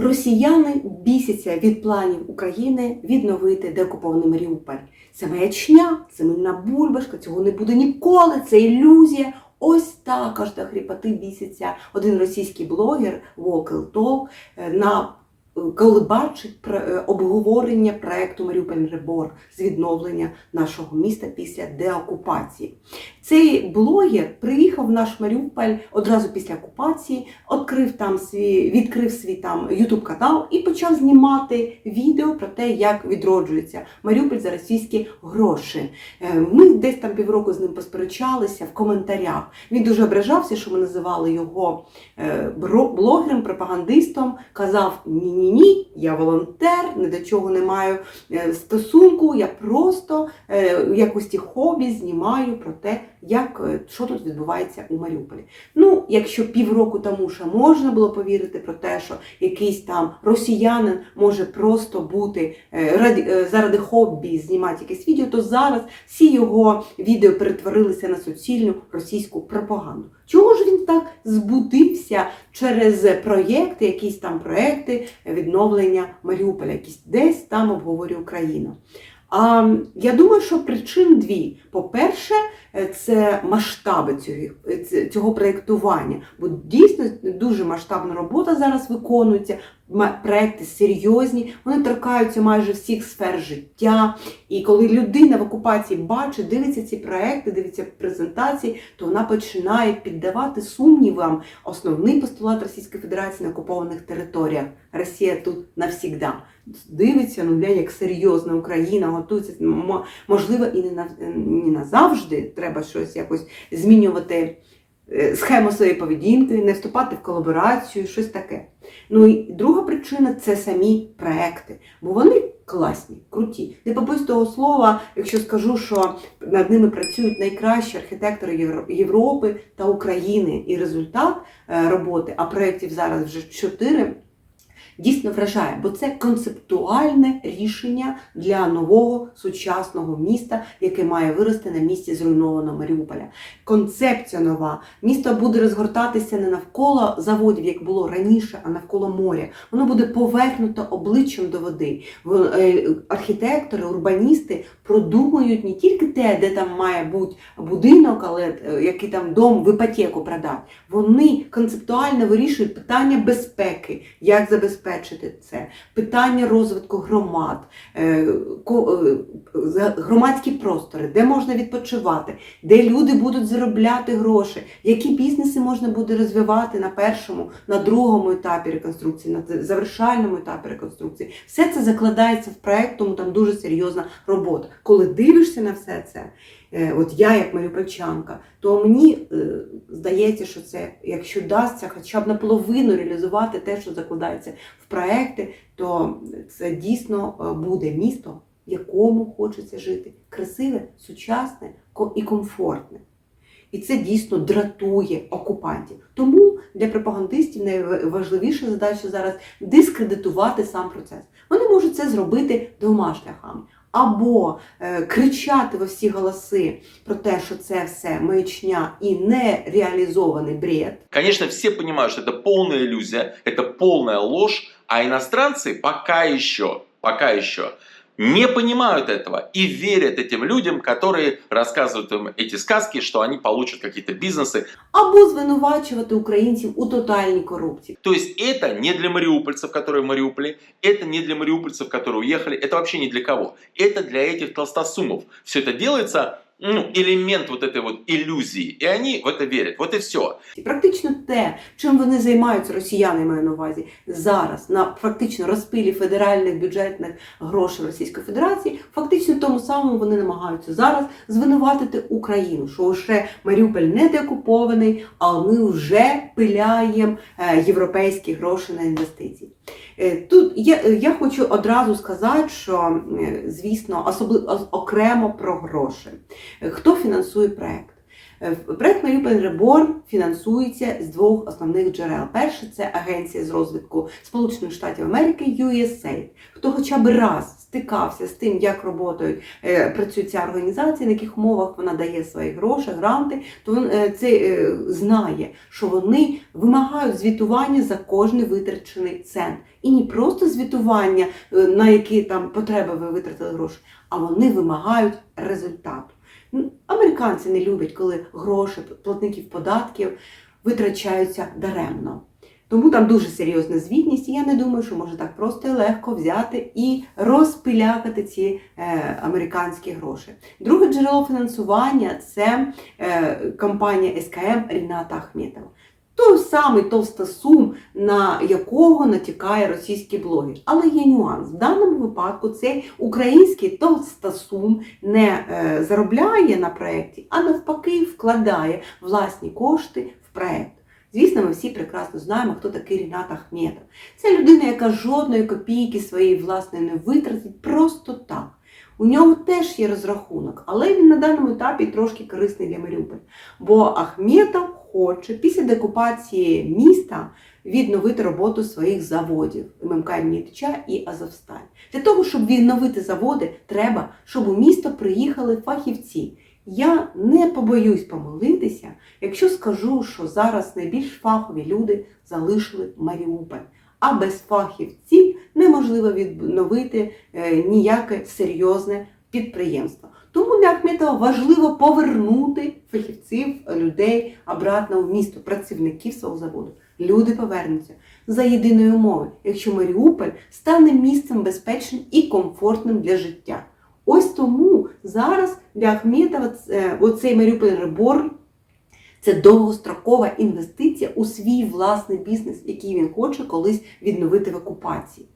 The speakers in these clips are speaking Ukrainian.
Росіяни бісяться від планів України відновити деокупований Маріуполь. Це маячня, це мильна бульбашка, цього не буде ніколи, це ілюзія. Ось так аж до хріпати бісяться один російський блогер Вокел Тол на е, коли бачить е, обговорення проекту Маріуполь Ребор з відновлення нашого міста після деокупації. Цей блогер приїхав в наш Маріуполь одразу після окупації, відкрив там свій, відкрив свій там Ютуб канал і почав знімати відео про те, як відроджується Маріуполь за російські гроші. Е, Ми десь там півроку з ним посперечалися в коментарях. Він дуже ображався, що ми називали його е, блогером, пропагандистом. Казав: ні, ні, ні, я волонтер, ні до чого не маю е, стосунку. Я просто е, в якості хобі знімаю про те, як е, що тут відбувається у Маріуполі. Ну, якщо півроку тому ще можна було повірити про те, що якийсь там росіянин може просто бути заради хобі знімати якесь відео, то зараз всі його відео перетворилися на суцільну російську пропаганду. Чого ж він так збудився через проєкти, якісь там проєкти відновлення Маріуполя, якісь десь там обговорює Україну? А я думаю, що причин дві. По-перше, це масштаби цього, цього проєктування, бо дійсно дуже масштабна робота зараз виконується. Проекти серйозні, вони торкаються майже всіх сфер життя. І коли людина в окупації бачить, дивиться ці проекти, дивиться презентації, то вона починає піддавати сумнівам основний постулат Російської Федерації на окупованих територіях. Росія тут навсігда. Дивиться, ну глянь, як серйозно Україна готується. Можливо, і не назавжди треба щось якось змінювати е, схему своєї поведінки, не вступати в колаборацію, щось таке. Ну і друга причина це самі проекти, бо вони класні, круті. Не побоюсь того слова, якщо скажу, що над ними працюють найкращі архітектори Євро- Європи та України. І результат е, роботи, а проєктів зараз вже чотири. Дійсно вражає, бо це концептуальне рішення для нового сучасного міста, яке має вирости на місці зруйнованого Маріуполя. Концепція нова. Місто буде розгортатися не навколо заводів, як було раніше, а навколо моря. Воно буде повернуто обличчям до води. Е, Архітектори, урбаністи продумують не тільки те, де там має бути будинок, але е, який там дом в іпотеку продати. Вони концептуально вирішують питання безпеки, як забезпечити це, питання розвитку громад, е, е, громадські простори, де можна відпочивати, де люди будуть заробляти гроші, які бізнеси можна буде розвивати на першому, на другому етапі реконструкції, на завершальному етапі реконструкції. Все це закладається в проект, тому там дуже серйозна робота. Коли дивишся на все це, е, от я як маріупольчанка, то мені здається, що це, якщо вдасться хоча б наполовину реалізувати те, що закладається в проекти, то це дійсно е, буде місто, в якому хочеться жити. Красиве, сучасне і комфортне. І це дійсно дратує окупантів. Тому для пропагандистів найважливіша задача зараз дискредитувати сам процес. Вони можуть це зробити двома шляхами Або е, кричати во всі голоси про те, що це все маячня і нереалізований бред. Конечно, все понимают, что это полная иллюзия, это полная ложь, а иностранцы пока еще, пока еще не понимают этого и верят этим людям, которые рассказывают им эти сказки, что они получат какие-то бизнесы. або звинувачувати українців у тотальній корупції. То есть это не для мариупольцев, которые в Мариуполе, это не для мариупольцев, которые уехали, это вообще не для кого. Это для этих толстосумов. Все это делается, ну, элемент вот этой вот иллюзии, и они в это верят. Вот и все. І Практично те, чим вони займаються, росіяни маю на увазі зараз на фактично розпилі федеральних бюджетних грошей Російської Федерації, фактично тому самому вони намагаються зараз звинуватити Україну, що ще Маріуполь не деокупований, а ми вже пиляємо е, європейські гроші на інвестиції. Е, Тут я, я хочу одразу сказати, що е, звісно, особливо окремо про гроші. Е, Хто фінансує проект? Е, Проект Маріуполь Реборн фінансується з двох основних джерел. Перше це агенція з розвитку Сполучених Штатів Америки USAID. Хто хоча б раз стикався з тим, як роботають, е, працює ця організація, на яких умовах вона дає свої гроші, гранти, то він е, це е, знає, що вони вимагають звітування за кожний витрачений цент. І не просто звітування, на які там потреби ви витратили гроші, а вони вимагають результату. Американці не люблять, коли гроші платників податків витрачаються даремно. Тому там дуже серйозна звітність, і я не думаю, що може так просто і легко взяти і розпилякати ці е, американські гроші. Друге джерело фінансування це е, компанія СКМ Ріната Ахметова. Той самий товстосум, на якого натякає російський блогер. Але є нюанс. В даному випадку цей український товстосум не е, заробляє на проєкті, а навпаки вкладає власні кошти в проєкт. Звісно, ми всі прекрасно знаємо, хто такий Рінат Ахметов. Це людина, яка жодної копійки своєї власної не витратить просто так. У нього теж є розрахунок, але він на даному етапі трошки корисний для Маріуполя. Бо Ахметов хоче після деокупації міста відновити роботу своїх заводів ММК імені і Азовсталь. Для того, щоб відновити заводи, треба, щоб у місто приїхали фахівці. Я не побоюсь помилитися, якщо скажу, що зараз найбільш фахові люди залишили Маріуполь. А без фахівців неможливо відновити е, ніяке серйозне підприємство. Тому для Ахметова важливо повернути фахівців, людей обратно в місто, працівників свого заводу. Люди повернуться за єдиної умови, якщо Маріуполь стане місцем безпечним і комфортним для життя. Ось тому зараз для Ахметова е, оцей Маріуполь Реборн це довгострокова інвестиція у свій власний бізнес, який він хоче колись відновити в окупації.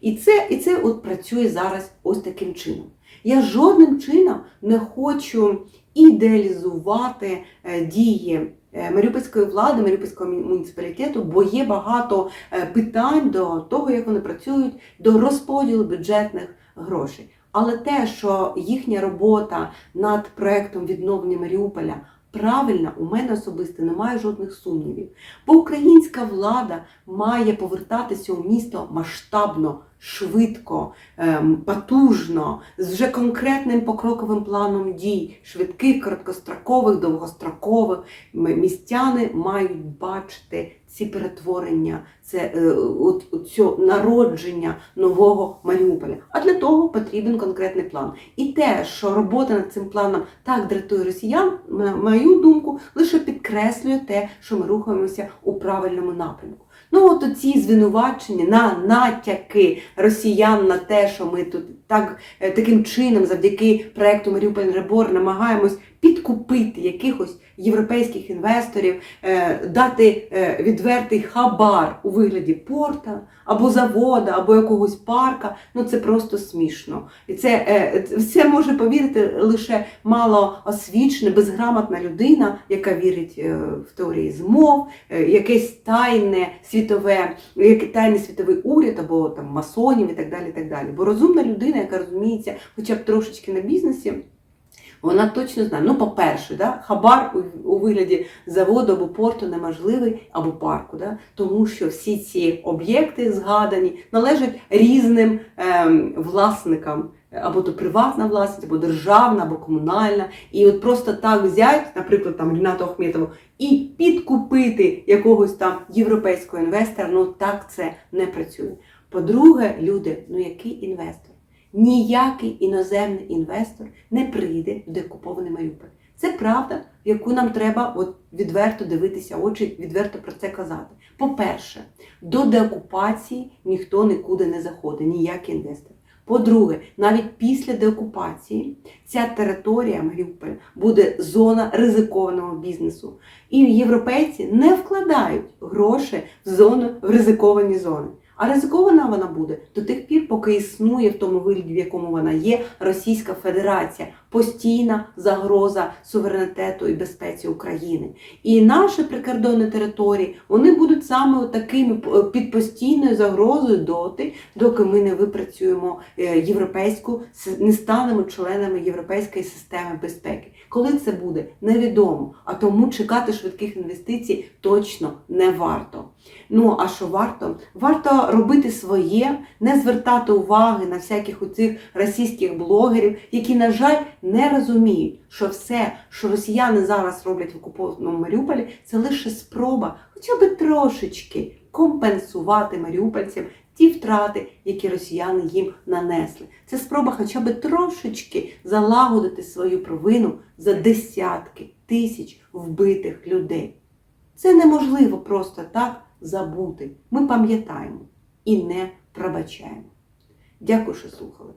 І це, і це от працює зараз ось таким чином. Я жодним чином не хочу ідеалізувати е, дії е, Маріупольської влади, Маріупольського муніципалітету, бо є багато питань до того, як вони працюють, до розподілу бюджетних грошей. Але те, що їхня робота над проектом відновлення Маріуполя правильна, у мене особисто немає жодних сумнівів. Бо українська влада має повертатися у місто масштабно, швидко, ем, потужно, з вже конкретним покроковим планом дій, швидких, короткострокових, довгострокових. Містяни мають бачити ці перетворення, це е, от, от цього народження нового Маріуполя. А для того потрібен конкретний план. І те, що робота над цим планом так дратує росіян, на мою думку, лише підкреслює те, що ми рухаємося у правильному напрямку. Ну, от ці звинувачення на натяки росіян на те, що ми тут так е, таким чином, завдяки проекту Маріуполь Ребор, намагаємось підкупити якихось європейських інвесторів, е, дати е, відвертий хабар у вигляді порта або завода, або якогось парка. Ну це просто смішно. І це е, це може повірити лише мало освічена, безграмотна людина, яка вірить в теорії змов, якесь тайне світове, який тайний світовий уряд або там масонів і так далі. І так далі. Бо розумна людина, яка розуміється хоча б трошечки на бізнесі. Вона точно знає. Ну, по-перше, да, хабар у, у вигляді заводу або порту неможливий або парку, да, тому що всі ці об'єкти згадані належать різним ем, власникам, або то приватна власність, або державна, або комунальна. І от просто так взяти, наприклад, там Рінату Ахметову, і підкупити якогось там європейського інвестора, ну так це не працює. По-друге, люди, ну який інвестор? Ніякий іноземний інвестор не прийде в деокупований Маріуполь. Це правда, в яку нам треба от відверто дивитися очі, відверто про це казати. По-перше, до деокупації ніхто нікуди не заходить, ніякий інвестор. По-друге, навіть після деокупації ця територія Маріуполя буде зона ризикованого бізнесу. І європейці не вкладають гроші в зону в ризиковані зони. А ризикована вона буде до тих пір, поки існує в тому вигляді, в якому вона є, Російська Федерація. постійна загроза суверенітету і безпеці України. І наші прикордонні території вони будуть саме такими під постійною загрозою доти, доки ми не випрацюємо е, європейську, не станемо членами європейської системи безпеки. Коли це буде, невідомо. А тому чекати швидких інвестицій точно не варто. Ну а що варто? Варто робити своє, не звертати уваги на всяких оцих російських блогерів, які, на жаль, не розуміють, що все, що росіяни зараз роблять в окупованому Маріуполі, це лише спроба, хоча б трошечки компенсувати маріупольцям ті втрати, які росіяни їм нанесли. Це спроба хоча б трошечки залагодити свою провину за десятки тисяч вбитих людей. Це неможливо просто так забути. Ми пам'ятаємо і не пробачаємо. Дякую, що слухали.